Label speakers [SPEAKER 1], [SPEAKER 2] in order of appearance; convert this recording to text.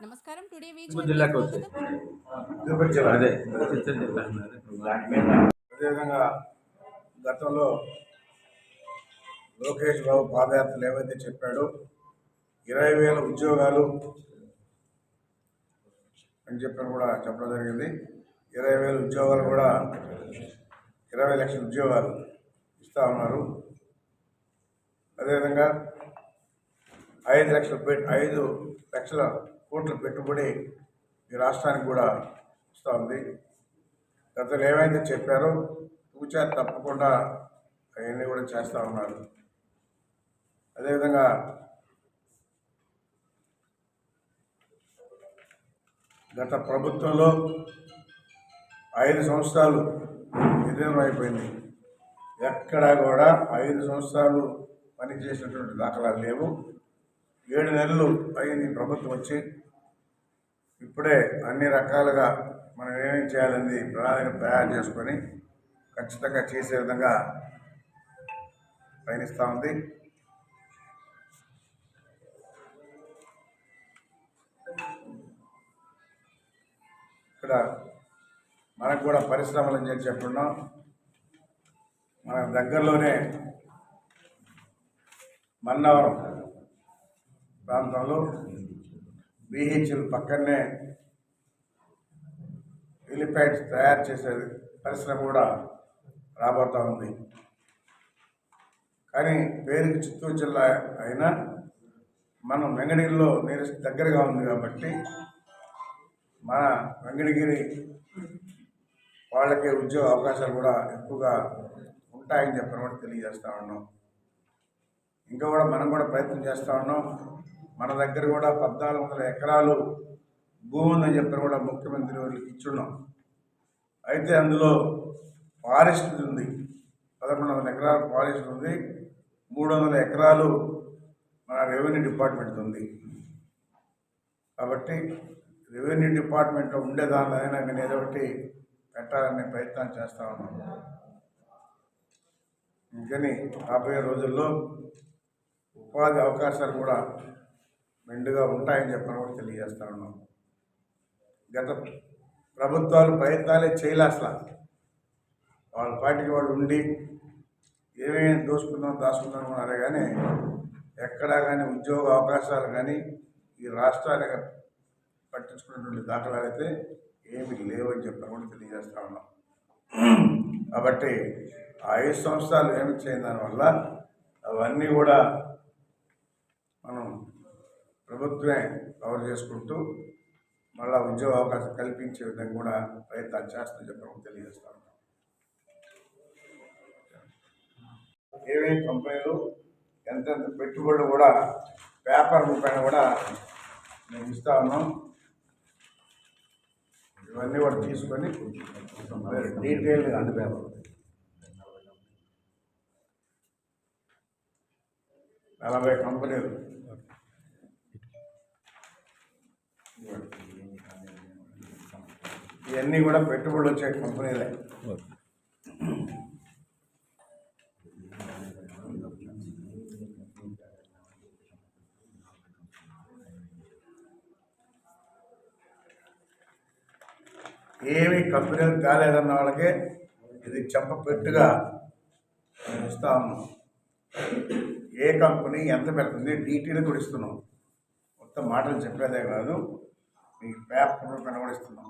[SPEAKER 1] నమస్కారం. Today which
[SPEAKER 2] అదేవిధంగా గతంలో లోకేష్ బాబు పాదయాత్రలు ఏవైతే చెప్పాడో ఇరవై వేల ఉద్యోగాలు అని చెప్పని కూడా చెప్పడం జరిగింది. ఇరవై వేల ఉద్యోగాలు కూడా ఇరవై లక్షల ఉద్యోగాలు ఇస్తా ఉన్నారు. అదేవిధంగా ఐదు లక్షల ఐదు లక్షల కోట్ల పెట్టుబడి ఈ రాష్ట్రానికి కూడా వస్తూ ఉంది. గతంలో ఏమైతే చెప్పారో తూచా తప్పకుండా అవన్నీ కూడా చేస్తూ ఉన్నారు. అదేవిధంగా గత ప్రభుత్వంలో ఐదు సంవత్సరాలు విలీనం అయిపోయింది ఎక్కడా కూడా ఐదు సంవత్సరాలు పనిచేసినటువంటి దాఖలాలు లేవు. ఏడు నెలలు అయింది ప్రభుత్వం వచ్చి. ఇప్పుడే అన్ని రకాలుగా మనం ఏమేం చేయాలని ప్రణాళిక తయారు చేసుకొని ఖచ్చితంగా చేసే విధంగా పయనిస్తూ ఉంది. ఇక్కడ మనకు కూడా పరిశ్రమలు అని చెప్పి చెప్పున్నాం మన దగ్గరలోనే మన్నవరం ప్రాంతంలో బీహెచ్ఎల్ పక్కనే ఎలిప్యాడ్స్ తయారు చేసే పరిశ్రమ కూడా రాబోతూ ఉంది. కానీ పేరుకి చిత్తూరు జిల్లా అయినా మనం వెంకటగిరిలో నేను దగ్గరగా ఉంది కాబట్టి మన వెంకటగిరి వాళ్ళకి ఉద్యోగ అవకాశాలు కూడా ఎక్కువగా ఉంటాయని చెప్పిన కూడా తెలియజేస్తూ ఉన్నాం. ఇంకా కూడా మనం కూడా ప్రయత్నం చేస్తూ ఉన్నాం. మన దగ్గర కూడా పద్నాలుగు వందల ఎకరాలు భూమి ఉందని చెప్పిన కూడా ముఖ్యమంత్రి వాళ్ళకి ఇచ్చున్నాం. అయితే అందులో ఫారెస్ట్ ఉంది. పదకొండు వందల ఎకరాలు ఫారెస్ట్ ఉంది. మూడు వందల ఎకరాలు మన రెవెన్యూ డిపార్ట్మెంట్ ఉంది. కాబట్టి రెవెన్యూ డిపార్ట్మెంట్లో ఉండే అయినా నేను ఏదో ఒకటి పెట్టాలనే ప్రయత్నం చేస్తా ఉన్నాను ఇంకని రాబోయే రోజుల్లో ఉపాధి అవకాశాలు కూడా మెండుగా ఉంటాయని చెప్పని కూడా తెలియజేస్తా ఉన్నాం. గత ప్రభుత్వాలు ప్రయత్నాలే చేయలే అసలు. వాళ్ళ పార్టీకి వాళ్ళు ఉండి ఏమేమి దోసుకుందాం దాచుకుందాం అన్నారే కానీ ఎక్కడా కానీ ఉద్యోగ అవకాశాలు కానీ ఈ రాష్ట్రానికి పట్టించుకున్నటువంటి దాఖలాలైతే అయితే ఏమి లేవని చెప్పని కూడా తెలియజేస్తా ఉన్నాం. కాబట్టి ఆ ఐదు సంవత్సరాలు ఏమి చేయని దానివల్ల అవన్నీ కూడా మనం ప్రభుత్వమే కవర్ చేసుకుంటూ మళ్ళా ఉద్యోగ అవకాశం కల్పించే విధంగా కూడా ప్రయత్నాలు చేస్తూ చెప్పడం తెలియజేస్తా ఉన్నాం. ఏమేమి కంపెనీలు ఎంతెంత పెట్టుబడులు కూడా పేపర్ రూపాయన కూడా మేము ఇస్తా ఉన్నాం. ఇవన్నీ కూడా తీసుకొని డీటెయిల్గా అందు పేపర్ నలభై కంపెనీలు. ఇవన్నీ కూడా పెట్టుబడులు వచ్చే కంపెనీలే. ఏమి కంపెనీలు కాలేదన్న వాళ్ళకి ఇది చెప్పపెట్టుగా మేము ఇస్తా ఉన్నాం. ఏ కంపెనీ ఎంత పెడుతుంది డీటెయిల్ కూడా ఇస్తున్నాం. మొత్తం మాటలు చెప్పేదే కాదు. మీకు పేపర్లు కనబడిస్తున్నాం.